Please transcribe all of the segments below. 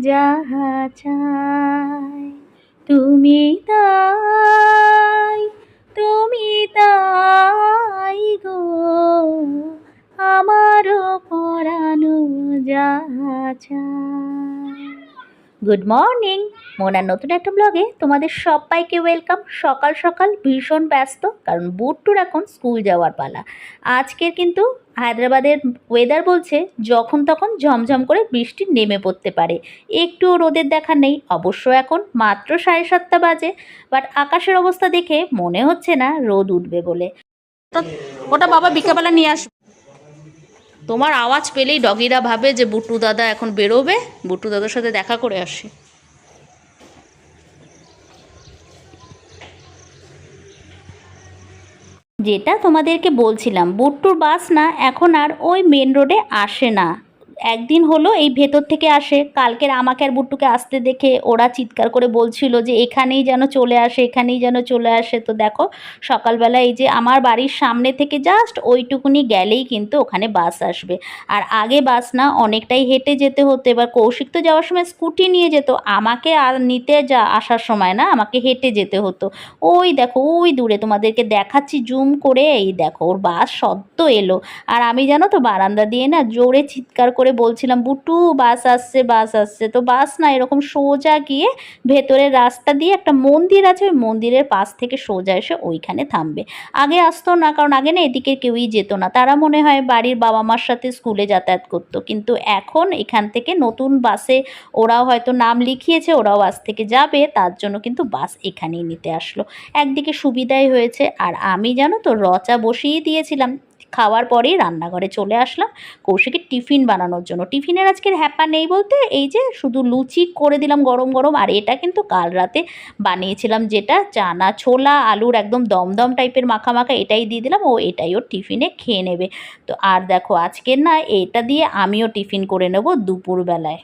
যাহা চাই তুমি তাই তুমি তাই গো। আমারও পরানো যাহা চাই গুড মর্নিং মোনার নতুন একটা ব্লগে তোমাদের সবাইকে ওয়েলকাম সকাল সকাল ভীষণ ব্যস্ত, কারণ বুটটুর এখন স্কুল যাওয়ার পালা। আজকের কিন্তু হায়দ্রাবাদের ওয়েদার বলছে, যখন তখন ঝমঝম করে বৃষ্টি নেমে পড়তে পারে। একটুও রোদের দেখা নেই, অবশ্য এখন মাত্র সাড়ে সাতটা বাজে বাট আকাশের অবস্থা দেখে মনে হচ্ছে না রোদ উঠবে বলে। ওটা বাবা বিকেলবেলা নিয়ে আসবে। তোমার আওয়াজ পেলেই ডগিরা ভাবে যে বুট্টু দাদা এখন বেরোবে, বুট্টু দাদার সাথে দেখা করে আসি। যেটা তোমাদেরকে বলছিলাম, বুট্টুর বাস না এখন আর ওই মেন রোডে আসে না। একদিন হলো এই ভেতর থেকে আসে। কালকের আমাকে আর বুট্টুকে আসতে দেখে ওরা চিৎকার করে বলছিল যে, এখানেই যেন চলে আসে, এখানেই যেন চলে আসে। তো দেখো, সকালবেলা এই যে আমার বাড়ির সামনে থেকে জাস্ট ওইটুকুনি গেলেই কিন্তু ওখানে বাস আসবে। আর আগে বাস না, অনেকটাই হেঁটে যেতে হতো। এবার কৌশিক তো যাওয়ার সময় স্কুটি নিয়ে যেত। আমাকে আর নিতে যা, আসার সময় না, আমাকে হেঁটে যেতে হতো। ওই দেখো, ওই দূরে তোমাদেরকে দেখাচ্ছি জুম করে। এই দেখো, ওর বাস সদ্য এলো। আর আমি জানো তো, বারান্দা দিয়ে না জোরে চিৎকার করে বলছিলাম বুটু বাস আসছে বাস আসছে। তো বাস না এরকম সোজা গিয়ে ভেতরের রাস্তা দিয়ে একটা মন্দির আছে, ওই মন্দিরের পাশ থেকে সোজা এসে ওইখানে থামবে। আগে আসতো না, কারণ আগে না এদিকে কেউই যেত না। তারা মনে হয় বাড়ির বাবা মার সাথে স্কুলে যাতায়াত করতো। কিন্তু এখন এখান থেকে নতুন বাসে ওরাও হয়তো নাম লিখিয়েছে, ওরাও আজ থেকে যাবে। তার জন্য কিন্তু বাস এখানেই নিতে আসলো। একদিকে সুবিধাই হয়েছে, আর আমি জানো তো রচা বসিয়ে দিয়েছিলাম। খাওয়ার পরেই রান্নাঘরে চলে আসলাম কৌশিকের টিফিন বানানোর জন্য। টিফিনের আজকের হ্যাপা নেই বলতে এই যে শুধু লুচি করে দিলাম গরম গরম আর এটা কিন্তু কাল রাতে বানিয়েছিলাম যেটা চানা ছোলা আলুর একদম দমদম টাইপের মাখা মাখা এটাই দিয়ে দিলাম, ও এটাই ওর টিফিনে খেয়ে নেবে। তো আর দেখো আজকের না এটা দিয়ে আমিও টিফিন করে নেব দুপুরবেলায়।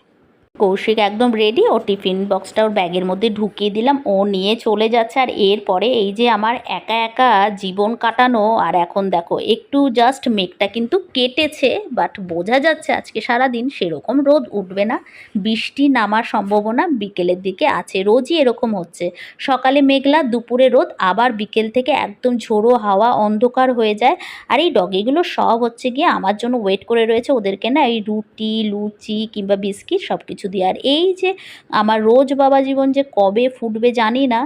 কৌশিক একদম রেডি ও টিফিন বক্সটা ওর ব্যাগের মধ্যে ঢুকিয়ে দিলাম, ও নিয়ে চলে যাচ্ছে। আর এরপরে এই যে আমার একা একা জীবন কাটানো, আর এখন দেখো, একটু জাস্ট মেঘটা কিন্তু কেটেছে বাট বোঝা যাচ্ছে আজকে সারা দিন সেরকম রোদ উঠবে না, বৃষ্টি নামার সম্ভাবনা বিকেলের দিকে আছে, রোজই এরকম হচ্ছে। সকালে মেঘলা, দুপুরে রোদ, আবার বিকেল থেকে একদম ঝোড়ো হাওয়া, অন্ধকার হয়ে যায়। আর এই ডগিগুলো সব হচ্ছে গিয়ে আমার জন্য ওয়েট করে রয়েছে, ওদেরকে না এই রুটি, লুচি কিংবা বিস্কিট সব কিছু দিয়ে আর এই যে আমার রোজ বাবা জীবন যে কবে ফুটবে জানি না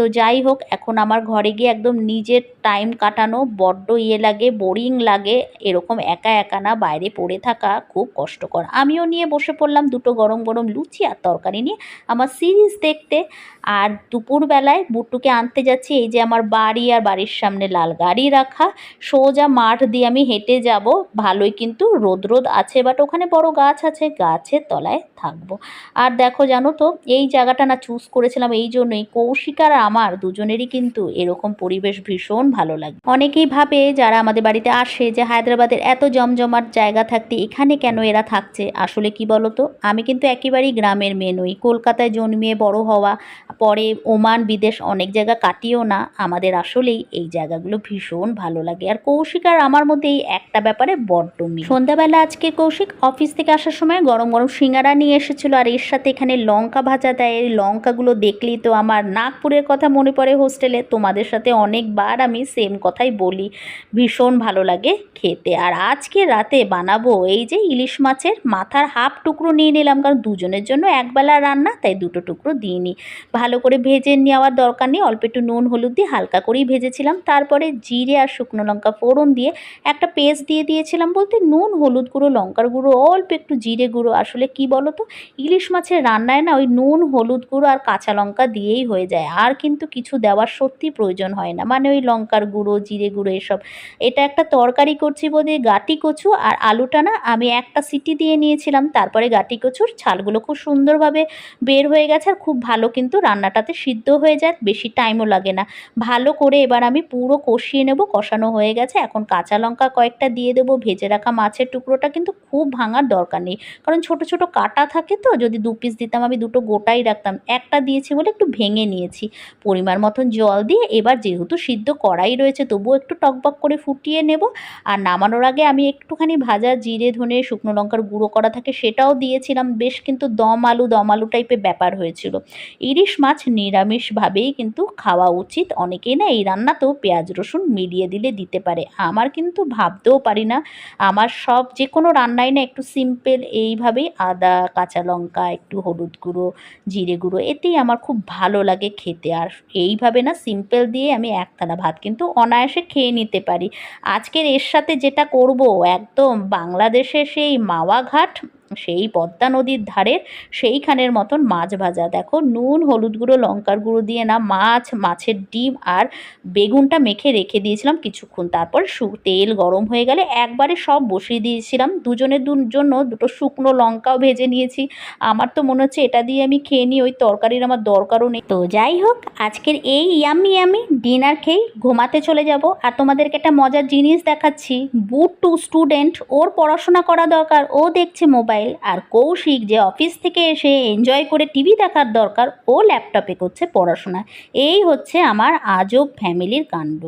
তো যাই হোক, এখন আমার ঘরে গিয়ে একদম নিজের টাইম কাটানো, বড্ড ইয়ে লাগে বোরিং লাগে, এরকম একা একা না, বাইরে পড়ে থাকা খুব কষ্টকর। আমিও নিয়ে বসে পড়লাম দুটো গরম গরম লুচি আর তরকারি নিয়ে আমার সিরিজ দেখতে। আর দুপুরবেলায় বুট্টুকে আনতে যাচ্ছি, এই যে আমার বাড়ি আর বাড়ির সামনে লাল গাড়ি রাখা। সোজা মাঠ দিয়ে আমি হেঁটে যাব, ভালোই কিন্তু রোদ রোদ আছে বাট ওখানে বড় গাছ আছে, গাছের তলায় থাকব। আর দেখো জানো তো, এই জায়গাটা না চুজ করেছিলাম, এই জন্যই কৌশিক আর আমার, দুজনেরই কিন্তু এরকম পরিবেশ ভীষণ ভালো লাগে। অনেকেই ভাবে যারা আমাদের বাড়িতে আসে যে হায়দ্রাবাদের এত জমজমাট জায়গা থাকতে এখানে কেন এরা থাকছে? আসলে কি বলতো? আমি কিন্তু একেবারেই গ্রামের মেয়ে নই। কলকাতায় জন্মিয়ে বড় হওয়া, পরে ওমান, বিদেশ অনেক জায়গা কাটিও না, আমাদের আসলেই এই জায়গাগুলো ভীষণ ভালো লাগে। আর কৌশিক আর আমার মধ্যে এই একটা ব্যাপারে বড্ড মিল। সন্ধ্যাবেলা আজকে কৌশিক অফিস থেকে আসার সময় গরম গরম সিঙ্গারা নিয়ে এসেছিল, আর এর সাথে এখানে লঙ্কা ভাজা দেয়। লঙ্কাগুলো দেখলেই তো আমার নাগপুরের কথা মনে পড়ে হোস্টেলে। তোমাদের সাথে অনেকবার আমি সেম কথাই বলি। ভীষণ ভালো লাগে খেতে। আর আজকে রাতে বানাবো এই যে ইলিশ মাছের মাথার হাফ টুকরো নিয়ে নিলাম, কারণ দুজনের জন্য একবেলা রান্না, তাই দুটো টুকরো দিইনি। ভালো করে ভেজে নেওয়ার দরকার নেই, অল্প একটু নুন, হলুদ দিয়ে হালকা করেই ভেজেছিলাম। তারপরে জিরে আর শুকনো লঙ্কা ফোড়ন দিয়ে একটা পেস্ট দিয়ে দিয়েছিলাম বলতে নুন, হলুদ গুঁড়ো, লঙ্কার গুঁড়ো, অল্প একটু জিরে গুঁড়ো। আসলে কি বলো তো ইলিশ মাছের রান্নায় না ওই নুন, হলুদ গুঁড়ো আর কাঁচা লঙ্কা দিয়েই হয়ে যায়। আর কিন্তু কিছু দেওয়ার সত্যি প্রয়োজন হয় না। মানে ওই লঙ্কার গুঁড়ো, জিরে গুঁড়ো এসব। এটা একটা তরকারি করছি বোধে গাটি কচু আর আলুটা না আমি একটা সিটি দিয়ে নিয়েছিলাম। তারপরে গাটি কচুর ছালগুলো খুব সুন্দরভাবে বের হয়ে গেছে আর খুব ভালো কিন্তু রান্নাটাতে সিদ্ধ হয়ে যায়, বেশি টাইমও লাগে না। ভালো করে এবার আমি পুরো কষিয়ে নেব, কষানো হয়ে গেছে। এখন কাঁচা লঙ্কা কয়েকটা দিয়ে দেবো, ভেজে রাখা মাছের টুকরোটা কিন্তু খুব ভাঙার দরকার নেই। কারণ ছোট ছোট কাটা থাকে তো, যদি দু পিস দিতাম আমি দুটো গোটাই রাখতাম। একটা দিয়েছি বলে একটু ভেঙে নিয়েছি। পরিমাণ মতন জল দিয়ে এবার যেহেতু সিদ্ধ কড়াই রয়েছে, তবুও একটু টকবক করে ফুটিয়ে নেব। আর নামানোর আগে আমি একটুখানি ভাজা জিরে, ধনে, শুকনো লঙ্কার গুঁড়ো করা থাকে সেটাও দিয়েছিলাম। বেশ কিন্তু দম আলু দম আলু টাইপের ব্যাপার হয়েছিল। ইলিশ মাছ নিরামিষভাবেই কিন্তু খাওয়া উচিত। অনেকেই না এই রান্নাতেও পেঁয়াজ, রসুন মিলিয়ে দিলে দিতে পারে। আমার কিন্তু ভাবতেও পারি না। আমার সব যে কোনো রান্নাই না একটু সিম্পল এইভাবেই আদা, কাঁচা লঙ্কা, একটু হলুদ গুঁড়ো, জিরে গুঁড়ো, এতেই আমার খুব ভালো লাগে খেতে। আর এইভাবে না সিম্পল দিয়ে আমি একতলা ভাত কিন্তু অনায়াসে খেয়ে নিতে পারি। আজকের এর সাথে যেটা করব, একদম বাংলাদেশে সেই মাওয়া ঘাট সেই পদ্মা নদীর ধারের সেইখানের মতন মাছ ভাজা। দেখো, নুন, হলুদ গুঁড়ো, লঙ্কার গুঁড়ো দিয়ে না মাছ, মাছের ডিম আর বেগুনটা মেখে রেখে দিয়েছিলাম কিছুক্ষণ। তারপর সু, তেল গরম হয়ে গেলে একবারে সব বসিয়ে দিয়েছিলাম। দুজনের জন্য দুটো শুকনো লঙ্কাও ভেজে নিয়েছি। আমার তো মনে হচ্ছে এটা দিয়ে আমি খেয়ে নিই, ওই তরকারির আমার দরকারও নেই। তো যাই হোক, আজকের এই ইয়ামি ইয়ামি ডিনার খেয়ে ঘুমাতে চলে যাব আর তোমাদেরকে একটা মজার জিনিস দেখাচ্ছি। বুট টু স্টুডেন্ট, ওর পড়াশোনা করা দরকার, ও দেখছে মোবাইল আর কৌশিক যে অফিস থেকে এসে এনজয় করে টিভি দেখার দরকার ও ল্যাপটপে করছে পড়াশোনা। এই হচ্ছে আমার আজব ফ্যামিলির কাণ্ড।